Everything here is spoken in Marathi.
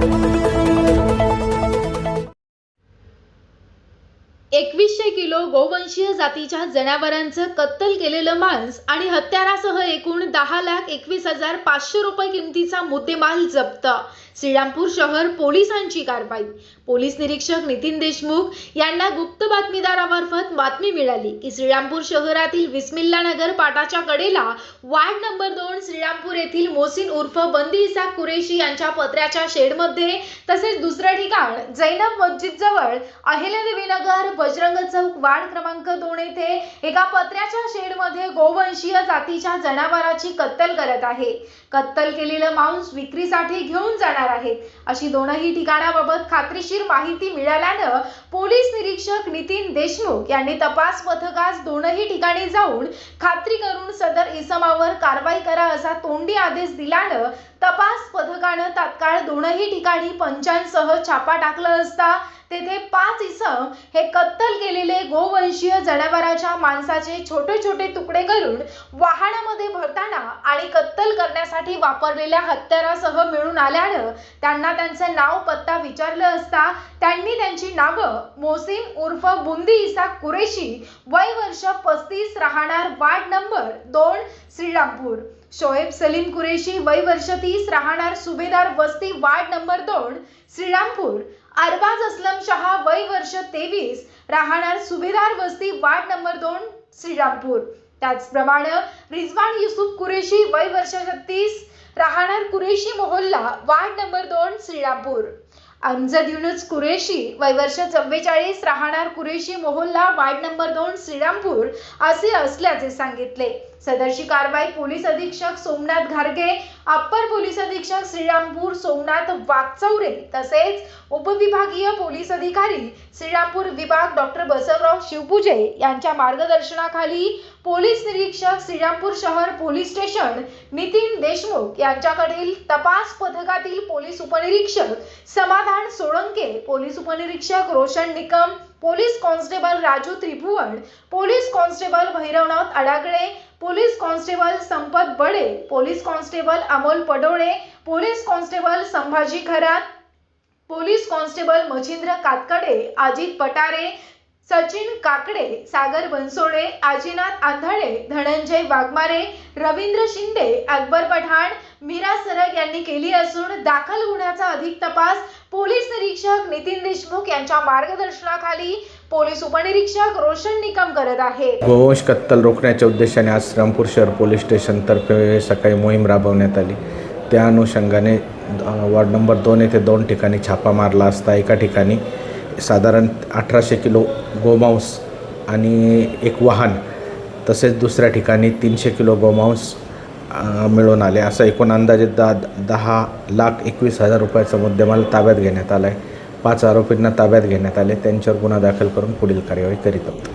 Thank you. किलो गोवंशीय जातीच्या जनावरांचं कत्तल केलेलं मांस आणि हत्यारासह एकूण दहा लाख एकवीस हजार पाचशे रुपये किमतीचा मुद्देमाल जप्त. श्रीरामपूर शहर पोलिसांची कारवाई. पोलीस निरीक्षक नितीन देशमुख यांना गुप्त बातमीदारामार्फत बातमी मिळाली की श्रीरामपूर शहरातील विस्मिल्ला नगर पाटाच्या कडेला वार्ड नंबर दोन श्रीरामपूर येथील मोसिन उर्फ बंदी इसाक कुरेशी यांच्या पत्र्याच्या शेडमध्ये तसेच दुसऱ्या ठिकाण जैनब मस्जिद जवळ अहिल्यादेवी नगर बजरंग चौक वार्ड क्रमांक दोन येथे एका पत्र्याच्या शेडमध्ये गोवंशीय जातीच्या जनावराची कत्तल करत आहे. कत्तल केलेलं मांस विक्रीसाठी घेऊन जाणार आहेत. अशी दोनही ठिकाणाबाबत खात्रीशीर माहिती मिळाल्यानं पोलीस निरीक्षक नितीन देशमुख यांनी तपास पथकास दोनही ठिकाणी जाऊन खात्री करून सदर इसमावर कारवाई करा असा तोंडी आदेश दिल्यानं तपास पथकानं तात्काळ दोनही ठिकाणी पंचांसह छापा टाकला असता तेथे पाच इसम हे कत्तल केलेले गोवंशीय जनावराच्या माणसाचे छोटे छोटे तुकडे करून वाहनामध्ये भरताना आणि कत्तल करण्यासाठी वापरलेल्या हत्यारासह मिळून आल्यानं त्यांना त्यांचं नाव पत्ता विचारलं असता त्यांनी त्यांची नावं मोसीम उर्फ बुंदी इसा कुरेशी वय वर्ष पस्तीस राहणार वार्ड नंबर दोन श्रीरामपूर. शोएब सलीम कुरेशी वय वर्ष तीस राहणार सुभेदार वस्ती वार्ड नंबर दोन श्रीरामपूर. अरबाज असलम शहा वय वर्ष तेवीस राहणार सुभेदार वस्ती वार्ड नंबर दोन श्रीरामपूर. त्याचप्रमाणे रिजवान युसुफ कुरेशी वय वर्ष छत्तीस राहणार कुरेशी मोहल्ला वार्ड नंबर दोन श्रीरामपूर. अमजद युनुस कुरेशी वय वर्ष चव्वेचाळीस राहणार कुरेशी मोहल्ला वार्ड नंबर दोन श्रीरामपूर असे असल्याचे सांगितले. सदरची कारवाई पोलीस अधीक्षक सोमनाथ घारगे अप्पर पोलीस अधीक्षक श्रीरामपूर सोमनाथ वाकचौरे तसेच उपविभागीय पोलीस अधिकारी श्रीरामपूर विभाग डॉक्टर बसवराव शिवपूजे यांच्या मार्गदर्शनाखाली पोलीस निरीक्षक श्रीरामपूर शहर पोलीस स्टेशन नितीन देशमुख यांच्याकडील तपास पथकातील पोलीस उपनिरीक्षक समाधान सोळंके पोलीस उपनिरीक्षक Roshan Nikam police constable Raju Tribhuvan police constable Bhairavnath Adagale police constable Sampat Bade police constable Amol Padole police constable Sambhaji Kharat police constable Machhindra Katkade Ajit Patare Sachin Kakade Sagar Bansode Ajinath Andhale Dhananjay Waghmare Ravindra Shinde Akbar Pathan Meera Sarag यांनी केली असून दाखल गुन्ह्याचा अधिक तपास पोलीस निरीक्षक नितीन देशमुख यांच्या मार्गदर्शनाखाली पोलीस उपनिरीक्षक रोशन निकम करत आहेत. गोवंश कत्तल रोखण्याच्या उद्देशाने आज श्रीरामपूर शहर पोलीस स्टेशनतर्फे सकाळी मोहीम राबवण्यात आली. त्या अनुषंगाने वॉर्ड वार्ड नंबर दोन येथे दोन ठिकाणी छापा मारला असता एका ठिकाणी साधारण अठराशे किलो गोमांस आणि एक वाहन तसेच दुसऱ्या ठिकाणी तीनशे किलो गोमांस मिळून आले. असं एकूण अंदाजे दा दहा लाख एकवीस हजार रुपयाचा मुद्देमाल ताब्यात घेण्यात आला आहे पाच आरोपींना ताब्यात घेण्यात आले. त्यांच्यावर गुन्हा दाखल करून पुढील कार्यवाही करीत आहोत.